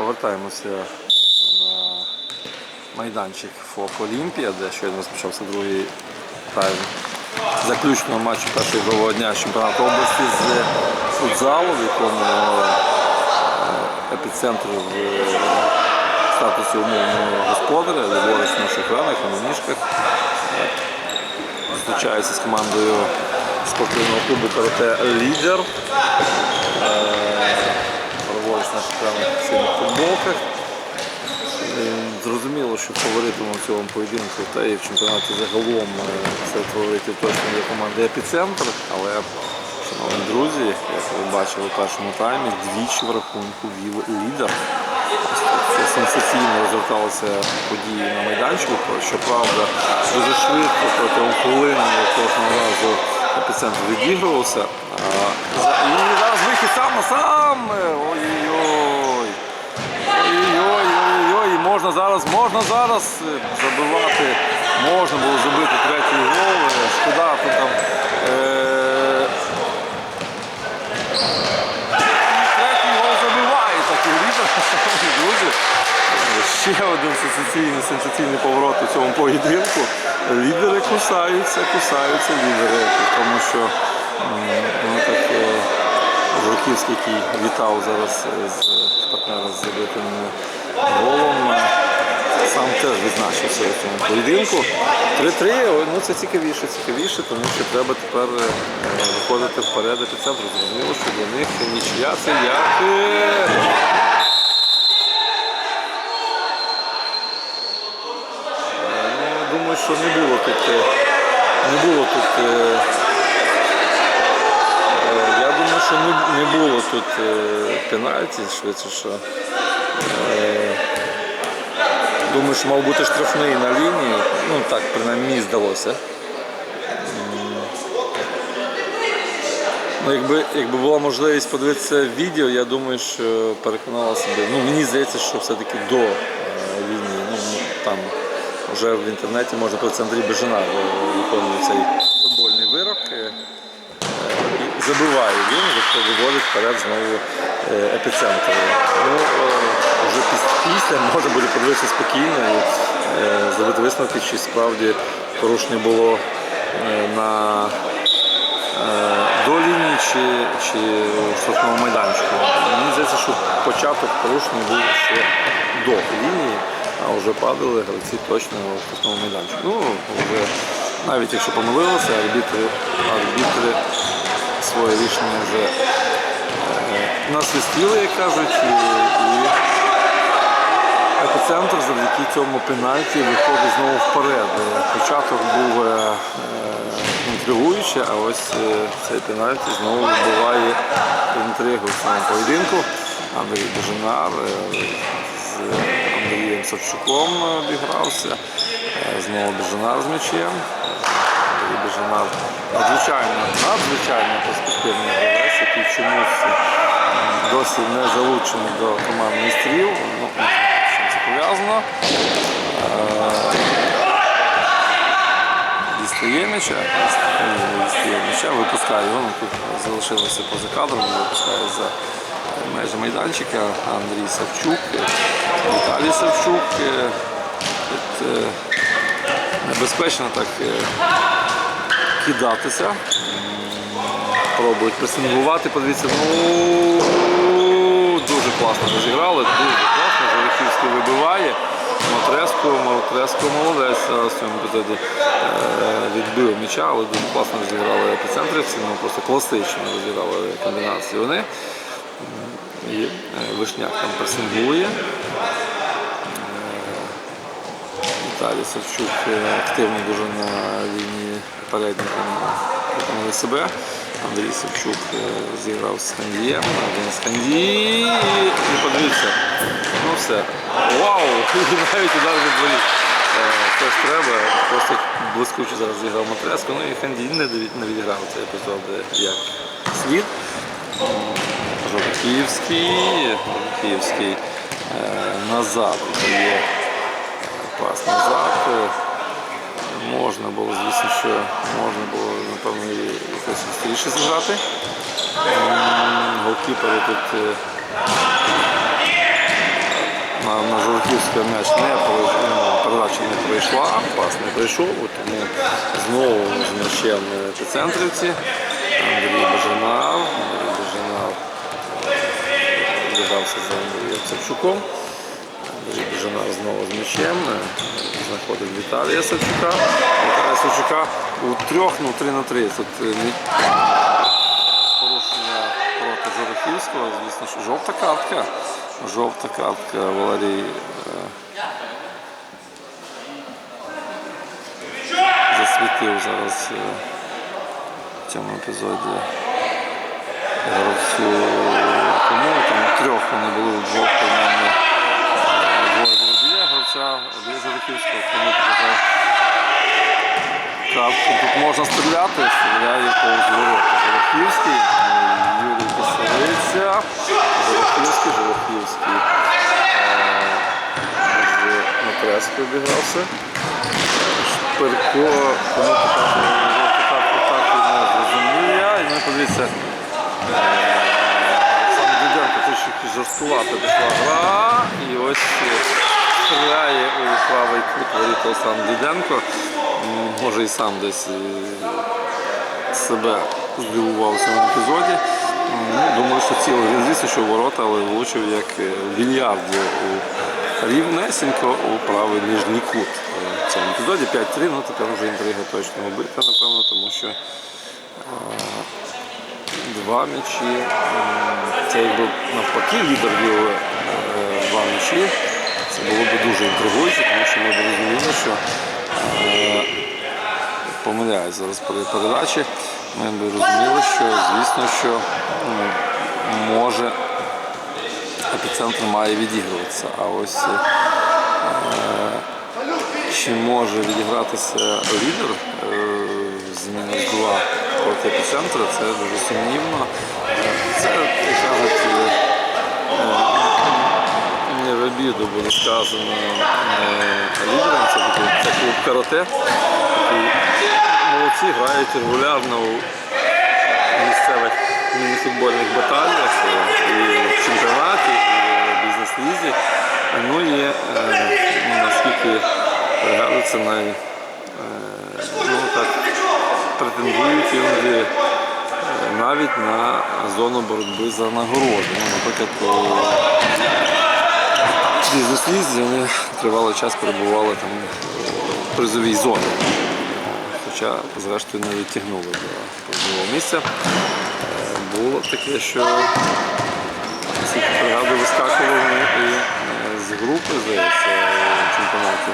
Повертаємося на майданчик ФОК Олімпія, де щойно розпочався другий тайм заключного матчу першого ігрового дня чемпіонату області з футзалу, в якому е, епіцентр в е, статусі умовного господаря, ліворуч на шахранах і на ніжках. Зустрічається з командою спортивного клубу карате Лідер. Праворуч на синіх футболках. Зрозуміло, що фаворитом у цьому поєдинку та і в чемпіонаті загалом е, серед фаворитів точно є команда Епіцентр, але, шановні друзі, як ви бачили у першому таймі, двічі в рахунку вів лідер. Це сенсаційно розверталися події на майданчику. Щоправда, дуже швидко протягом хвилини кожного разу епіцентр відігрувався. Вихід сам сам. Ой-ой-ой. Ой-ой, ой-ой, можна зараз, можна зараз е, забивати, можна було забити третій гол. е, Шкода, тут там. Е... Третій гол забиває такий різер, друзі. Ще один сенсаційний, сенсаційний поворот у цьому поєдинку. Лідери кусаються, кусаються лідери, тому що ну, так, Жуківський, який вітав зараз е, з партнера з забитим голом, е, сам теж відзначився у цьому поєдинку. 3-3, ну це цікавіше, цікавіше, тому що треба тепер е, виходити вперед епіцентру. Зрозуміло, що для них нічия це як. Ну, думаю, що не було тут. Не було тут. Що не, було тут е, пенальті, швидше, що. е, Думаю, що мав бути штрафний на лінії. Ну так, принаймні мені здалося. Ну, якби, якби була можливість подивитися відео, я думаю, що переконала себе. Ну, мені здається, що все-таки до е, лінії. Ну, там вже в інтернеті можна подивитися Андрій Бежанар е, виконує цей футбольний вирок. Забиває він, тобто виводить вперед знову е, епіцентр. Ну, е, вже після можна буде подивитися спокійно і е, зробити висновки, чи справді порушення було на до лінії чи, чи у штрафному майданчику. Мені здається, що початок порушення був ще до лінії, а вже падали гравці точно у штрафному майданчику. Ну, вже навіть якщо помилилися, арбітри, арбітри своє рішення вже е, насвістили, як кажуть, і, і епіцентр завдяки цьому пенальті виходить знову вперед. Початок був е, е, інтригуючий, а ось цей пенальті знову вбиває інтригу в цьому поєдинку. Андрій Бежинар е, з Андрієм Савчуком обігрався. Знову Бежинар з м'ячем. Бежинар надзвичайно, надзвичайно перспективний гравець, який чомусь досі не залучений до команд майстрів. Ну, це пов'язано. Е, Дістає м'яча, дістає м'яча, випускає його, ну, тут залишилося поза кадром, випускає за межі майданчика Андрій Савчук, Віталій Савчук. е, Тут е, небезпечно так кидатися. Пробують пресингувати, подивіться, ну дуже класно розіграли, дуже класно. Жерехівський вибиває. Матреско, Матреско молодець в цьому епізоді відбив м'яча, але дуже класно розіграли епіцентрівці, ну просто класично розіграли комбінації вони. І е, Вишняк там пресингує. Віталій Савчук е, активно дуже на лінії передника виконали себе. Андрій Савчук е, зіграв з Хандієм, один з Ханді. І подивіться, ну все. Вау! Навіть удар від дворі. Це треба, просто блискуче зараз зіграв Матреско. Ну і Ханді не відіграв цей епізод е, як слід. Жовківський, е, назад є пас назад. Е, Можна було, звісно, що можна було, напевно, якось швидше зіграти. Голкіпери тут е, на, на Жовківське м'яч не ну, передача не пройшла, пас не пройшов, от тому знову з м'ячем епіцентрівці. Андрій Бажанав, Андрій Бажанав віддався за Андрієм Савчуком. Бажанав знову з м'ячем. е, Знаходить Віталія Савчука. Віталія Савчука у трьох, ну три на три. Тут е, порушення проти Жорохівського, звісно, що жовта картка. Жовта картка Валерій е, засвітив зараз в цьому епізоді гравцю кому там трьох вони були е, двоє було гравця, біля тому показав картку. Тут можна стріляти, стріляє повз ворота. Жорохівський, е, Юрій Кисариця, Жорохівський, Жорохівський. е, На преску обігрався. Шпирко, картку, так і не зрозумів я. І ну, подивіться, Сам Діденко трішки жорсткувато пішла гра. І ось е, стріляє у правий кут воріт Олександр Діденко. Може і сам десь е, себе здивував в цьому епізоді. Ну, думаю, що цілий він звісно, що ворота, але влучив як е, в більярді у рівнесенько у правий нижній кут. Е, В цьому епізоді 5-3, ну тепер вже інтрига точно убита, напевно, тому що два м'ячі. Це якби навпаки лідер вів два м'ячі. Було б дуже інтригуюче, тому що ми б розуміли, що е, помиляюсь зараз передачі. Ми б розуміли, що звісно, що ну, може епіцентр має відігруватися. А ось е, чи може відігратися лідер е, з мінус 2 проти епіцентра, це дуже сумнівно. Це, як кажуть, е, не в обіду буде сказано лідером, це, це клуб карате. Молодці грають регулярно у місцевих мініфутбольних баталіях е, і в чемпіонаті, і в бізнес-лізі. Ну і е, наскільки пригадується, най, е, ну, так, претендують іноді навіть на зону боротьби за нагороди. Ну, наприклад, у бізнес-лізі вони тривалий час перебували там в призовій зоні. Хоча, зрештою, не відтягнули до призового місця. Було таке, що пригадую, вискакували і е, з групи, здається, в чемпіонаті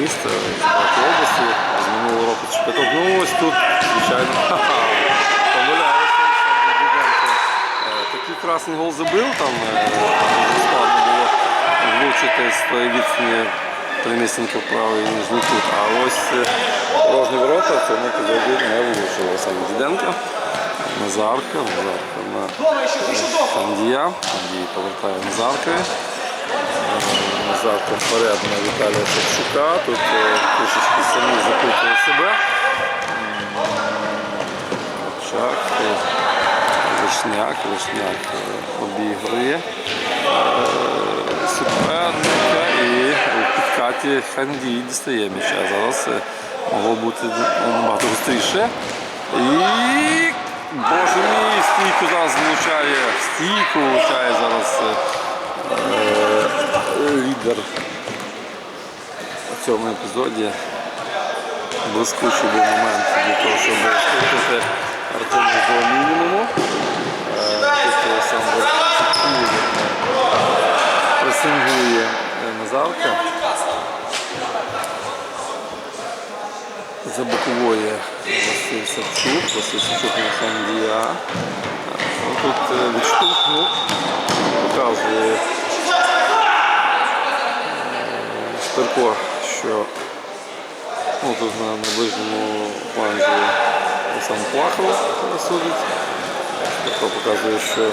міста, чемпіонаті області, з минулого року чемпіонату. Ну тут, звичайно, ха-ха, помиляюся, Олександр Діденко. Е, Такий красний гол забив, там е, складно було влучити з тої відстані примісненько в правий нижній кут. А ось е, порожні ворота в цьому епізоді не влучив Олександр Діденко. Назарка, Назарка на Фандія. Фандій повертає Назарки. Назарка вперед на Віталія Шевчука. Тут е, трішечки самі запитує себе. Чак, е, Вишняк, Вишняк е, обігрує е, суперника і у підкаті Хандій дістає м'яча. Зараз е, могло бути набагато швидше. І боже мій, стійку зараз влучає, стійку влучає зараз лідер у цьому епізоді. Блискучий був момент для того, щоб скрутити Артема до мінімуму. Е, Тут Олександр Київ пресингує е, Назарка. За бокової Василь Савчук, Василь Савчук на. Ну, Тут е, відштовхнув, показує е, що ну, тут на, ближньому фланзі сам Плахов судить. Шпирко показує, що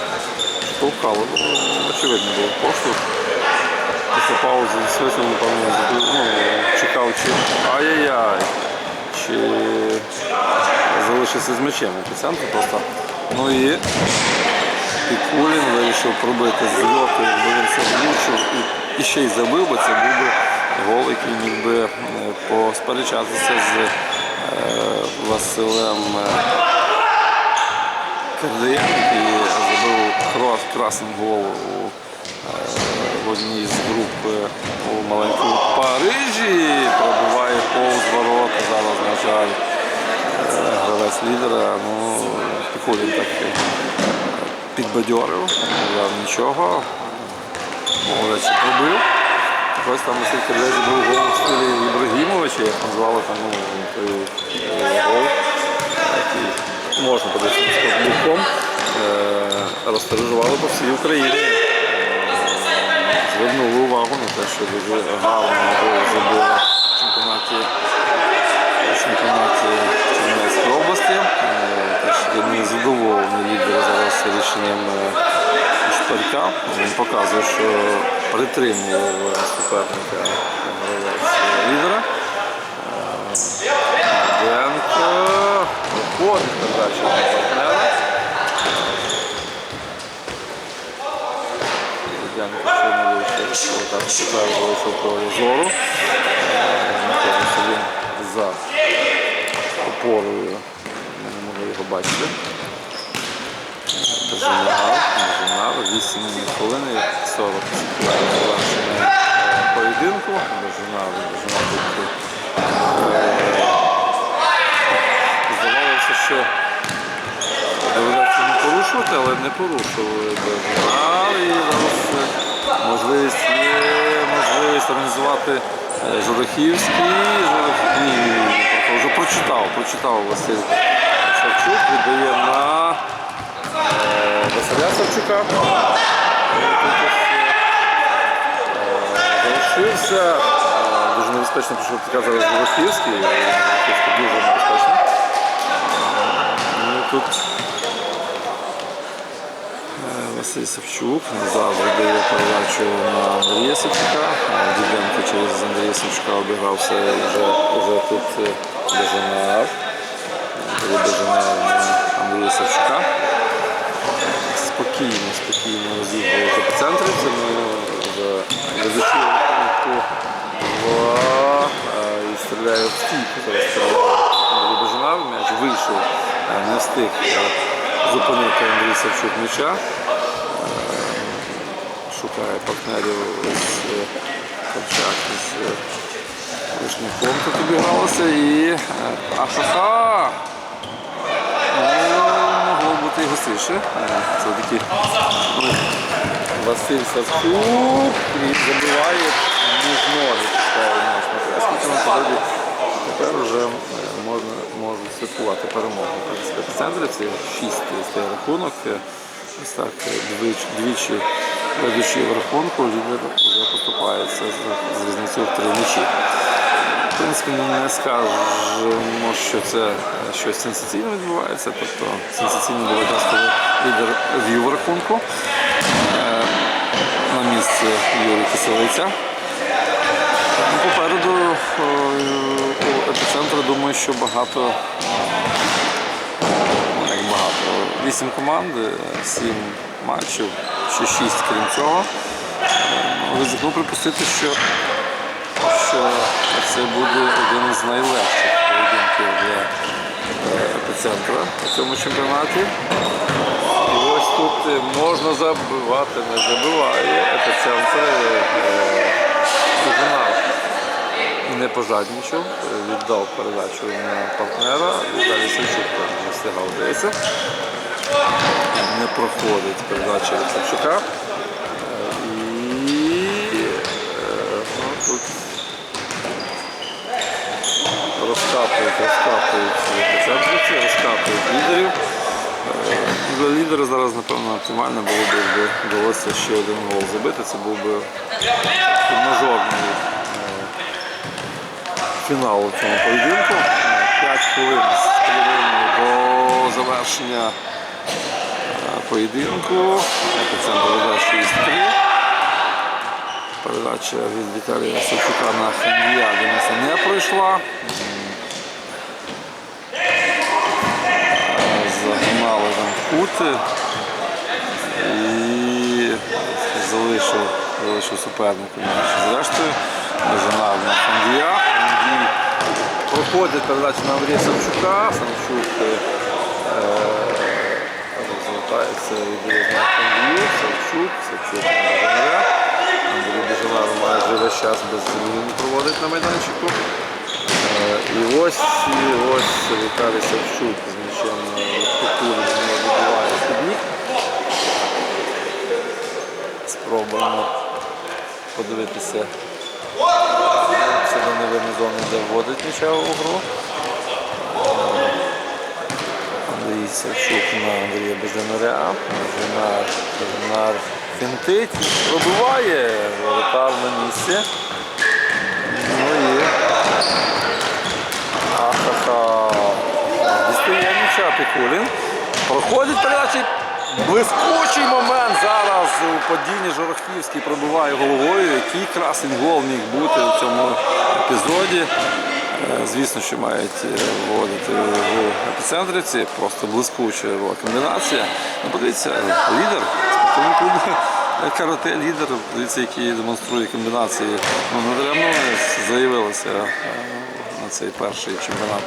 штовхало. Ну, очевидно був поштовх. Після паузи свично, напевно, ну, чекав, чи ай-яй-яй, чи залишився з м'ячем епіцентр просто. Ну і Пікулін вирішив пробити з льоту, якби він це влучив і, і ще й забив, бо це був би гол, який міг би е, посперечатися з е, Василем е, Кирдиєм, який забив крас, красний гол у, е, в одній з груп у маленькому Парижі. Пробиває повз ворота. Зараз, на жаль, е, гравець лідера. Ну, Пікулін так е, підбадьорив, дав нічого. Молодець пробив. Ось там Василь Кирдей забив гол в стилі Ібрагімовича, як назвали там ну, е, гол можна подивитися з буком, розтережували по всій Україні. Е, Звернули увагу на те, що дуже гарно забили в чемпіонаті, в чемпіонаті Чернівецької області. Е, Теж не задоволений лідер зараз рішенням е, Шпарка. Він показує, що притримував суперника лідера. Денко виходить передача партнера. Денко так тепер вийшов по зору. Він за опорою. Я не можу його бачити. Дожинав, дожинав, 8 хвилин 40 секунд завершення е, поєдинку. Дожинав, дожинав е, Здавалося, що доведеться не порушувати, але не порушували дожинав. І зараз е, можливість є можливість організувати е, Журахівський. Журах- Ні, ні, ні, ні, вже прочитав, прочитав Василь Савчук, віддає на е, Василя Савчука. Залишився. Е, Дуже небезпечно пішов така зараз Журахівський. Журахівський дуже небезпечно. Ну, тут Василь Савчук назад видає передачу на Андрія Савчука. Діденко через Андрія Савчука обігрався вже, вже тут е, дожинав. Дожинав Андрія Савчука. Спокійно, спокійно розігрується по центрі. Це ми вже ведучи рахунку два е, і стріляє в стійку. Андрій Дожинав, м'яч вийшов, е, не встиг е, зупинити Андрій Савчук м'яча. Е, Шукає партнерів з е, Ковчак з е, Вишняком тут обігралося і е, ахаха! Ну, могло бути і гостіше. Е, Це таки ну, Василь Савчук і забиває між ноги поставив тепер вже е, можна можуть святкувати перемогу в центрі. Це 6 рахунок. Ось так е, двічі, двічі ведучи в рахунку, лідер вже поступається з, різницею в три м'ячі. В принципі, не скажемо, що це е, щось сенсаційне відбувається. Тобто сенсаційно було якраз, коли лідер вів рахунку е, на місці Юрія Киселиця. Ну, Попереду у епіцентру думаю, що багато, 8 команд, е, 7 матчів, ще 6 крім цього. Е, Ризикну припустити, що, що це буде один із найлегших поєдинків для е, епіцентра у цьому чемпіонаті. І ось тут можна забивати, не забиває епіцентр догнав. Не пожадничав, віддав передачу на партнера, далі Сенчук теж не встигав здається. Не проходить передача від І е, ну, тут розкапують, розкапують розкапують лідерів. Е, Для лідера зараз, напевно, оптимально було б, якби вдалося ще один гол забити. Це був би мажорний е, фінал у цьому поєдинку. 5 хвилин з половиною до завершення поєдинку. Епіцентр веде 6-3. Передача від Віталія Савчука на Хандія Дениса не пройшла. Загнали там кути і залишив, залишив супернику. Зрештою, дожинав на Хандія. Проходить передача на Андрія Савчука. Савчук е, розвертається і буде на Фандію. Савчук, Савчук Бежанаря. Андрій Бежанар майже весь час без проводить на майданчику. Е, І ось, і ось Віталій Савчук з м'ячем культури вибиває підніг. Спробуємо подивитися це до невидної зони, де вводить м'яча у гру. Е, Андрій Савчук на Андрія Безденаря. Бежанар, Бежанар фінтить, пробиває, воротар на місці. Ну і Ахаха. Дістає м'яча Пікулін. Проходить передачі. Блискучий момент зараз у падінні Жорохівський пробиває головою. Який красень гол міг бути у цьому епізоді. Е, Звісно, що мають е, вводити в епіцентрівці. Просто блискуча комбінація. Ну, подивіться, лідер спортивного клубу карате лідер, дивіться, який демонструє комбінації. Ну, недаремно е, на цей перший чемпіонат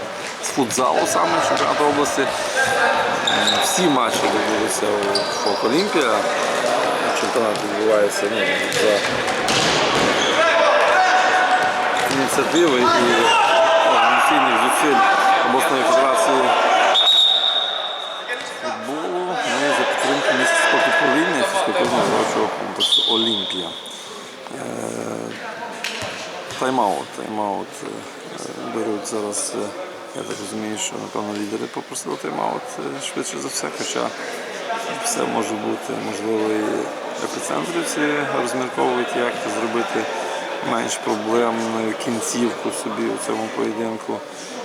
з футзалу саме чемпіонат області. Всі матчі відбулися у Фок Олімпія. Чемпіонат відбувається ну, за ініціативи і організаційних зусиль обласної федерації футболу, ну за підтримки місця спорту управління фізкультурно-здоровчого комплексу Олімпія. Е, Тайм-аут. Тайм-аут е, беруть зараз. е, Я так розумію, що напевно лідери попросили тайм-аут швидше за все, хоча все може бути, можливо, і епіцентрівці розмірковують, як це зробити менш проблемною кінцівку собі у цьому поєдинку.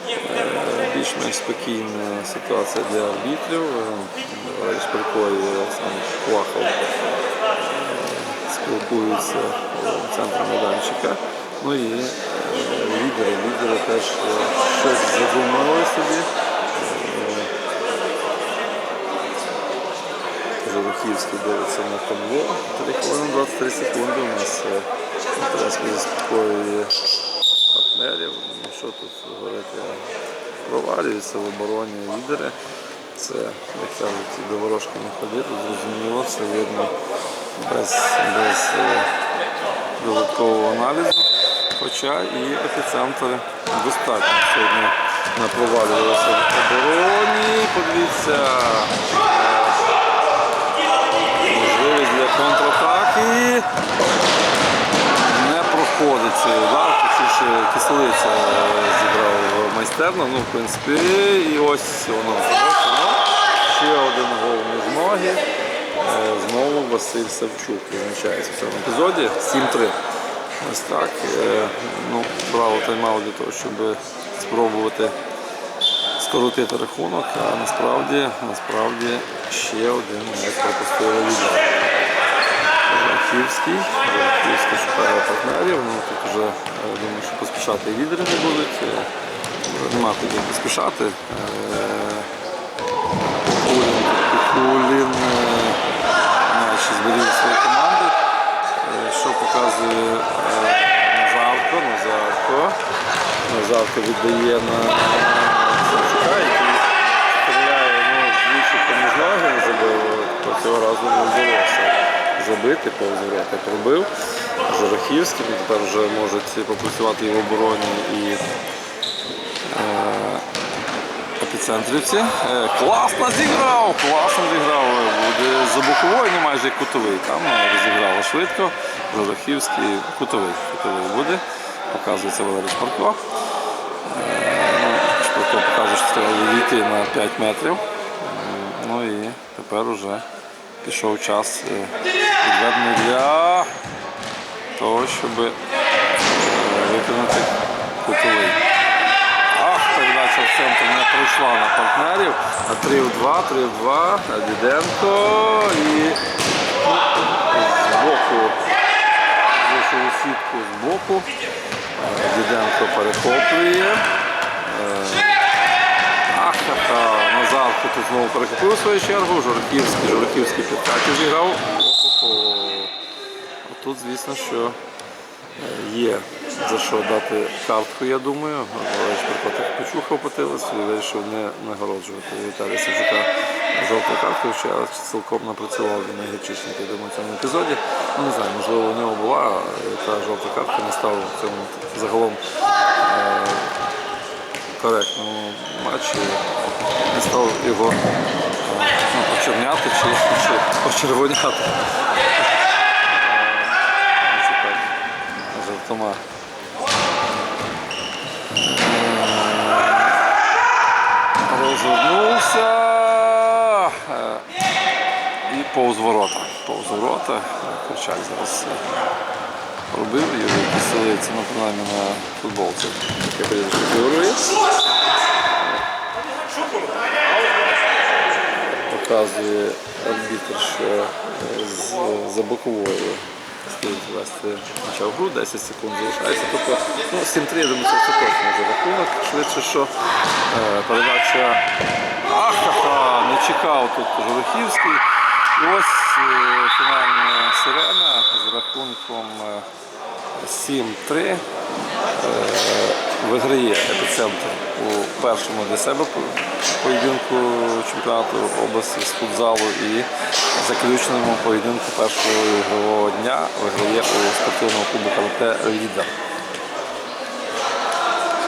Е, Більш-менш спокійна ситуація для арбітрів. Валерій Шпилько і Олександр Плахов е, спілкуються в центрі майданчика. Ну і е, лідери, лідери теж е, щось задумали собі. Е, Жорохівський дивиться на табло. 3 хвилини 23 секунди. У нас е, заспокоює партнерів. Ну що тут говорити? Провалюються в обороні лідери. Це, як кажуть, до ворожки не ходити, зрозуміло, це видно без, без е, додаткового аналізу. Хоча і епіцентр достатньо сьогодні напровалювалися в обороні. Подивіться, можливість для Не проходить цей удар, точніше кислиця зібрав майстерно. Ну, в принципі, і ось воно завершено. Ще один гол між ноги. Е, Знову Василь Савчук визначається в цьому епізоді. 7-3. Ось так. Е, Ну, браво тайм-аут для того, щоб спробувати скоротити рахунок, а насправді, насправді ще один м'яч пропустили лідер. Жахівський. Жахівський шукає партнерів. Ну, тут вже е, думаю, що поспішати лідери не будуть. Е, Нема куди поспішати. Е, Кулін, Кулін е, наче зберіг свої команди. Е, Що показує е, Назарко? Назарко віддає на Савчука, який стріляє ну, двічі поміж ноги не забив, то цього разу не вдалося забити, повз ворота пробив. Жорохівський, ну, тепер вже можуть попрацювати і в обороні, і е, епіцентрівці. Е, класно зіграв, класно зіграв. За боковою, не майже кутовий. Там е, розіграло швидко. Жорохівський кутовий. Кутовий буде. Показується Валерій Шпарко. Шпарко показує, що треба відійти на 5 метрів. Ну і тепер уже пішов час е, відведений для того, щоб е, виконати кутовий. Ах, передача в центр не пройшла на партнерів. А 3 в 2, 3 в 2. Діденко і ну, з боку. Вийшов у сітку з боку. Е, Діденко перехоплює. Ахаха, Назарко тут знову перехопив свою чергу. Жорохівський, Жорохівський підкаті зіграв. Охо-хо. тут, звісно, що е, є за що дати картку, я думаю. Приклад, почухав по і вирішив не нагороджувати Віталія Савчука жовтою карткою, хоча цілком напрацював він найгірчичник, я думаю, в цьому епізоді. Ну, не знаю, можливо, у нього була та жовта картка, не став цьому загалом е, коректному матчі, не став його е, ну, очерняти чи, чи очервоняти. Жартома. Розвернувся е, і повз ворота. Повз ворота. Кричак зараз робив його, який селиться ну, принаймні на футболці. Таке прізвище фігурує. Показує арбітр, що е, з, за боковою слід вести м'яча в гру, 10 секунд залишається. Тобто, ну, 7-3, я думаю, це точно вже рахунок. Швидше, що е, передача Ахаха, не чекав тут Жорохівський. І ось е, фінальна сирена з рахунком е, 7-3 е, виграє епіцентр у першому для себе поєдинку чемпіонату області з футзалу і заключному поєдинку першого ігрового дня виграє у спортивному клубу КВТ Лідер.